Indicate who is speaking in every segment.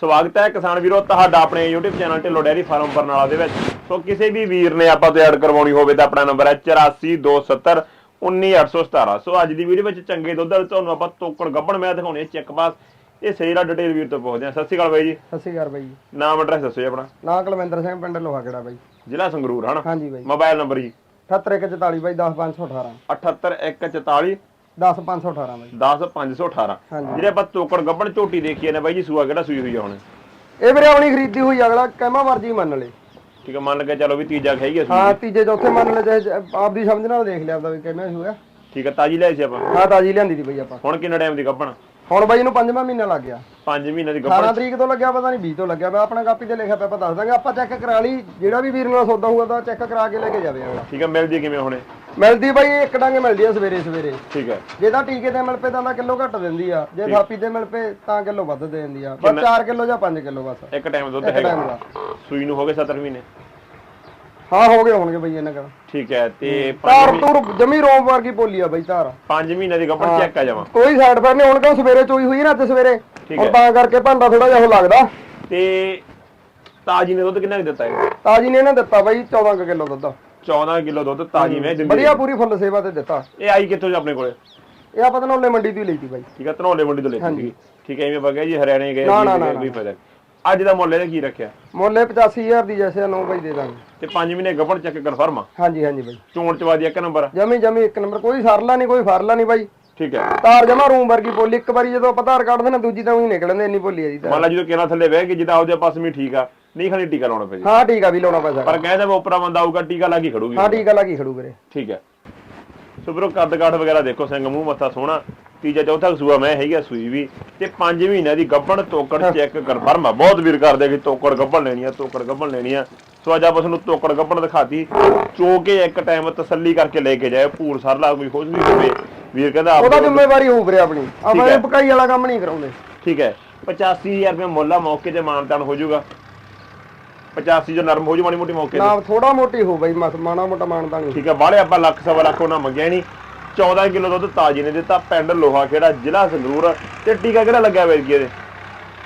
Speaker 1: ਸਵਾਗਤ ਹੈ ਕਿਸਾਨ ਵੀਰੋ ਤੁਹਾਡਾ ਆਪਣੇ YouTube channel Dhillon dairy farm Barnala ਦੇ ਵਿੱਚ। ਸੋ ਕਿਸੇ ਵੀ ਵੀਰ ਨੇ ਆਪਾਂ ਤੋਂ ਐਡ ਕਰਵਾਉਣੀ ਹੋਵੇ ਤਾਂ ਆਪਣਾ ਨੰਬਰ ਹੈ 8427 19817 ਸੋ ਅੱਜ ਦੀ ਵੀਡੀਓ ਵਿੱਚ ਚੰਗੇ ਦੁੱਧ ਵਾਲੇ ਤੁਹਾਨੂੰ ਆਪਾਂ ਤੋਕੜ ਗੱਬਣ ਮੈਂ ਦਿਖਾਉਣੀ ਹੈ ਚੈੱਕ ਪਾਸ ਇਹ ਸਹੀ ਦਾ ਡਿਟੇਲ ਵੀਰ ਤੋਂ ਪੁੱਛਦੇ ਹਾਂ। ਸਤਿ ਸ਼੍ਰੀ ਅਕਾਲ ਬਾਈ ਜੀ।
Speaker 2: ਸਤਿ ਸ਼੍ਰੀ ਅਕਾਲ ਬਾਈ ਜੀ।
Speaker 1: ਨਾਮ ਐਡਰੈਸ ਦੱਸੋ ਜੀ ਆਪਣਾ।
Speaker 2: ਨਾਂ ਕੁਲਵਿੰਦਰ ਸਿੰਘ ਪਿੰਡ ਲੋਹਾ ਕਿਹੜਾ ਬਾਈ।
Speaker 1: ਜ਼ਿਲ੍ਹਾ ਸੰਗਰੂਰ ਹਨਾ?
Speaker 2: ਹਾਂਜੀ ਬਾਈ।
Speaker 1: ਮੋਬਾਈਲ ਨੰਬਰ ਜੀ।
Speaker 2: 78144 ਬਾਈ 10518
Speaker 1: 78144
Speaker 2: 10518 ਬਾਈ।
Speaker 1: 10518
Speaker 2: ਹਾਂਜੀ।
Speaker 1: ਜਿਹੜੇ ਆਪਾਂ ਤੋਕੜ ਗੱਬਣ ਝੋਟੀ ਦੇਖੀ ਨੇ ਬਾਈ ਜੀ ਸੂਆ ਕਿਹੜਾ ਸੂਈ ਹੋਈ ਆ ਹੁਣ?
Speaker 2: ਇਹ ਵੀਰੇ ਆਪਣੀ ਖਰੀਦੀ ਹੋਈ ਅਗਲਾ ਕਹਿਮਾ ਮਰਜ਼ੀ ਮੰਨ ਲੈ।
Speaker 1: ਠੀਕ ਹੈ ਮੰਨ ਕੇ ਚਲੋ ਵੀ ਤੀਜਾ ਖਾਈ ਗਿਆ
Speaker 2: ਹਾਂ ਤੀਜੇ ਚੌਥੇ ਮੰਨ ਲੈ ਚਾਹੇ ਆਪਦੀ ਸਮਝ ਨਾਲ ਦੇਖ ਲਿਆ ਆਪਦਾ ਵੀ ਕਿਵੇਂ ਹੋਇਆ।
Speaker 1: ਠੀਕ ਹੈ ਤਾਜੀ ਲੈ ਸੀ ਆਪਾਂ?
Speaker 2: ਹਾਂ ਤਾਜੀ ਲਿਆਂਦੀ ਦੀ ਬਾਈ ਆਪਾਂ।
Speaker 1: ਹੁਣ ਕਿੰਨਾ ਟਾਈਮ ਦੀ ਗੱਬਣ?
Speaker 2: ਹੁਣ ਬਾਈ ਨੂੰ ਪੰਜਵਾਂ ਮਹੀਨਾ ਲੱਗ ਗਿਆ।
Speaker 1: 5 ਮਹੀਨੇ ਦੀ
Speaker 2: 18
Speaker 1: ਗੱਬਣ
Speaker 2: ਤਰੀਕ ਤੋਂ ਲੱਗਿਆ ਪਤਾ ਨਹੀਂ 20 ਤੋਂ ਲੱਗਿਆ। ਵਾ ਆਪਣਾ ਕਾਪੀ ਤੇ ਲਿਖਿਆ ਪਿਆ ਆਪਾਂ ਦੱਸ ਦਾਂਗੇ। ਆਪਾਂ ਚੈੱਕ ਕਰਾ ਲਈ ਜਿਹੜਾ ਵੀ ਵੀਰ ਨਾਲ ਸੌਦਾ ਹੋਊਗਾ ਤਾਂ ਚੈੱਕ ਕਰਾ ਕੇ ਲੈ ਕੇ ਜਾਵੇ ਅਗਲਾ।
Speaker 1: ਠੀਕ ਹੈ ਮਿਲਦੀ ਕਿਵੇਂ ਹੁਣੇ
Speaker 2: ਮਿਲਦੀ ਬਾਈ ਇੱਕ ਡੰਗ ਮਿਲਦੀ ਆ ਸਵੇਰੇ ਸਵੇਰੇ।
Speaker 1: ਠੀਕ ਹੈ।
Speaker 2: ਜੇ ਤਾਂ ਟੀਕੇ ਤੇ ਮਿਲ ਪਏ ਤਾਂ ਕਿਲੋ ਘੱਟ ਦਿੰਦੀ ਆ। ਜੇ ਥਾਪੀ ਤੇ ਮਿਲ ਪਏ ਤਾਂ ਕਿਲੋ ਵੱਧ ਦੇ ਦਿੰਦੀ ਆ। ਬਸ 4 ਕਿਲੋ ਜਾਂ 5 ਕਿਲੋ ਬਸ।
Speaker 1: ਇੱਕ ਟਾਈਮ ਦੁੱਧ ਹੈਗਾ।
Speaker 2: ਦਾ।
Speaker 1: ਸੂਈ ਨੂੰ ਹੋ ਗਏ 70 ਮਹੀਨੇ?
Speaker 2: ਹਾਂ ਹੋ ਗਏ ਹੋਣਗੇ ਬਈ ਇਹਨਾਂ ਕੋਲ।
Speaker 1: ਠੀਕ ਹੈ ਤੇ
Speaker 2: ਧਾਰ ਤੂਰ ਜਮੀ ਰੋਮ ਵਰਗੀ ਬੋਲੀ ਆ ਬਈ ਧਾਰ।
Speaker 1: 5 ਮਹੀਨੇ ਦੀ ਗੱਬਣ ਚੈੱਕ ਆ ਜਾਵਾਂ।
Speaker 2: ਕੋਈ ਸਾਈਡ ਫਾਇਰ ਨਹੀਂ ਹੁਣ ਕਿਉਂ ਸਵੇਰੇ ਚੋਈ ਹੋਈ ਨਾ ਅੱਜ ਸਵੇਰੇ? ਹੁਣ। ਤਾਂ ਕਰਕੇ ਭਾਂਡਾ ਥੋੜਾ ਜਿਹਾ ਉਹ ਲੱਗਦਾ।
Speaker 1: ਤੇ ਤਾਜੀ ਨੇ ਦੁੱਧ ਕਿੰਨਾ ਕੁ ਦਿੱਤਾ ਹੈ
Speaker 2: ਤਾਜੀ ਨੇ ਇਹਨਾਂ ਦਿੱਤਾ ਬਈ 14 ਕਿਲੋ ਦੁੱਧ।
Speaker 1: 14 ਕਿਲੋ ਦੁੱਧ ਤਾਜੀ ਨੇ ਦਿੰਦੀ
Speaker 2: ਵਧੀਆ ਪੂਰੀ ਫੁੱਲ ਸੇਵਾ ਤੇ ਦਿੱਤਾ।
Speaker 1: ਇਹ ਆਈ ਕਿੱਥੋਂ ਜੀ ਆਪਣੇ ਕੋਲੇ?
Speaker 2: ਇਹ ਆਪਾਂ ਤਾਂ ਨੌਲੇ ਮੰਡੀ ਤੋਂ ਹੀ ਲਈ ਬਾਈ।
Speaker 1: ਠੀਕ ਹੈ ਧਨੌਲੇ ਮੰਡੀ ਤੋਂ ਲੈ ਸੀ ਠੀਕ। ਹੈ ਐਵੇਂ ਬਗਿਆ ਜੀ ਹਰਿਆਣੇ ਗਏ ਫਾਇਦਾ ਨਹੀਂ। ਅੱਜ ਦਾ ਮੁੱਲ ਇਹਦਾ ਕੀ ਰੱਖਿਆ?
Speaker 2: ਮੁੱਲੇ 85000 ਦੀ ਜੈਸੇ ਨੌ ਬਾਈ ਦੇ ਦਾਂਗੇ।
Speaker 1: ਤੇ 5 ਮਹੀਨੇ ਗੱਬਣ ਚੈੱਕ ਕਨਫਰਮ ਆ?
Speaker 2: ਹਾਂਜੀ ਹਾਂਜੀ ਬਾਈ।
Speaker 1: ਚੋਣ ਚਵਾਦੀ ਇੱਕ ਨੰਬਰ
Speaker 2: ਜਮੀ ਜਮੀ ਇੱਕ ਨੰਬਰ ਕੋਈ ਸਰਲਾ ਨਹੀਂ ਕੋਈ ਫਰਲਾ ਨਹੀਂ ਬਾਈ।
Speaker 1: ਠੀਕ ਹੈ।
Speaker 2: ਤਾਰ ਜਮਾ ਰੂਮ ਵਰਗੀ ਬੋਲੀ ਇੱਕ ਵਾਰੀ ਜਦੋਂ ਆਪਾਂ ਧਾਰ ਕੱਢਦੇ ਨਾ ਦੂਜੀ ਤਾਂ ਉਹੀ ਨਿਕਲਦੇ ਇੰਨੀ ਬੋਲੀ ਆ ਜੀ ਤਾਂ
Speaker 1: ਮੰਨ ਲਾ ਜਦੋਂ ਕਿਹਨਾਂ ਥੱਲੇ ਬਹਿ ਕੇ ਜਿੱਦਾਂ ਉਹਦੇ ਪਾਸ ਵੀ ਠੀਕ ਆ ਨਹੀਂ ਖਾਲੀ ਟੀਕਾ ਲਾਉਣਾ ਜੀ।
Speaker 2: ਹਾਂ ਆ ਵੀ ਲਾਉਣਾ ਪੈਸਾ
Speaker 1: ਪਰ ਕਹਿੰਦਾ ਵੀ ਉਪਰਾ ਬੰਦਾ ਆਊਗਾ ਟੀਕਾ ਲਾ ਕੇ ਖੜੂਗੀ।
Speaker 2: ਹਾਂ ਠੀਕ ਆ ਲੱਗੀ ਖੜੂ ਵੀਰੇ।
Speaker 1: ਠੀਕ ਹੈ। ਸੋ ਵੀਰੋ ਕੱਦ ਕਾਠ ਵਗੈਰਾ ਦੇਖੋ ਸਿੰਘ ਮੂੰਹ ਮੱਥਾ ਸੋਹਣਾ। ਤੀਜਾ ਚੌਥਾ ਸੂਆ ਮੈਂ ਹੈਗੀ ਆ ਸੂਈ ਵੀ। ਤੇ 5 ਮਹੀਨਿਆਂ ਦੀ ਗੱਭਣ ਤੋਕੜ ਚੈੱਕ ਕਨਫਰਮ ਆ ਬਹੁਤ ਵੀਰ ਕਰਦੇ ਕਿ ਤੋਕੜ ਗੱਭਣ ਲੈਣੀ ਆ ਤੋਕੜ ਗੱਭਣ ਲੈਣੀ ਆ। ਸੋ ਅੱਜ ਆਪਾਂ ਤੁਹਾਨੂੰ ਤੋਕੜ ਗੱਭਣ ਦਿਖਾਤੀ। ਚੋ ਕੇ ਇੱਕ ਟਾਈਮ ਤਸੱਲੀ ਕਰਕੇ ਲੈ ਕੇ ਜਾਏ ਪੂਰ ਸਰਲਾ ਕੋਈ ਖੁਸ਼ ਵੀ ਹੋਵੇ। ਵੀਰ ਕਹਿੰਦਾ ਆਪ
Speaker 2: ਉਹਦਾ ਜ਼ਿੰਮੇਵਾਰੀ ਹੋਊ ਵੀਰੇ ਆਪਣੀ। ਆਪਾਂ। ਇਹ ਪਕਾਈ ਵਾਲਾ ਕੰਮ ਨਹੀਂ ਕਰਾਉਂਦੇ।
Speaker 1: ਠੀਕ ਹੈ। 85000 ਰੁਪਏ ਮੁੱਲ ਮੌਕੇ ਤੇ ਮਾਨਤਾਨ ਹੋ ਜਾਊਗਾ। 85 ਜੋ ਨਰਮ ਹੋ ਜੂ ਮਾੜੀ ਮੋਟੀ ਮੌਕੇ ਤੇ।
Speaker 2: ਨਾ ਥੋੜਾ ਮੋਟੀ ਹੋ ਬਈ ਮਸ ਮਾਣਾ ਮੋਟਾ ਮਾਣਦਾ ਨਹੀਂ।
Speaker 1: ਠੀਕ ਹੈ ਬਾਹਲੇ ਆਪਾਂ ਲੱਖ ਸਵਾ ਲੱਖ ਉਹਨਾਂ ਮੰਗਿਆ ਨਹੀਂ। 14 ਕਿਲੋ ਦੁੱਧ ਤਾਜੀ ਨੇ ਦਿੱਤਾ ਪਿੰਡ ਲੋਹਾ ਖੇੜਾ ਜ਼ਿਲ੍ਹਾ ਸੰਗਰੂਰ। ਤੇ ਟੀਕਾ ਕਿਹੜਾ ਲੱਗਿਆ ਵੇਰ ਕੀ ਇਹਦੇ?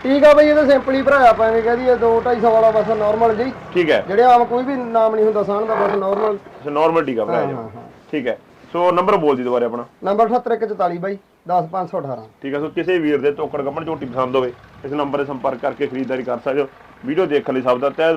Speaker 2: ਠੀਕ ਆ ਬਈ ਇਹਦਾ ਸਿੰਪਲ ਹੀ ਭਰਾਇਆ ਆਪਾਂ ਐਵੇਂ ਕਹਦੀ ਇਹ 2 250 ਵਾਲਾ ਬਸ ਨਾਰਮਲ ਜੀ।
Speaker 1: ਠੀਕ ਹੈ।
Speaker 2: ਜਿਹੜੇ ਆਮ ਕੋਈ ਵੀ ਨਾਮ ਨਹੀਂ ਹੁੰਦਾ ਸਾਨ ਦਾ ਬਸ ਨਾਰਮਲ
Speaker 1: ਨਾਰਮਲ ਟੀਕਾ ਬਣਾਇਆ
Speaker 2: ਹਾਂ,
Speaker 1: ਠੀਕ ਹੈ। ਸੋ ਨੰਬਰ ਬੋਲ ਦੀ ਦੁਬਾਰੇ ਆਪਣਾ।
Speaker 2: ਨੰਬਰ 78144 ਬਾਈ 10518
Speaker 1: ਠੀਕ ਹੈ ਸੋ ਕਿਸੇ ਵੀਰ ਦੇ ਤੋਕੜ ਕੱਪੜ ਝੋਟੀ ਪਸੰਦ ਹੋਵੇ ਇਸ ਨੰਬਰ ਤੇ ਸੰਪਰਕ ਕਰਕੇ ਖਰੀਦਦਾਰੀ ਕਰ ਸਕਦੇ ਹੋ। ਵੀਡੀਓ ਦੇਖਣ ਲਈ ਸਭ ਦਾ ਤਹਿ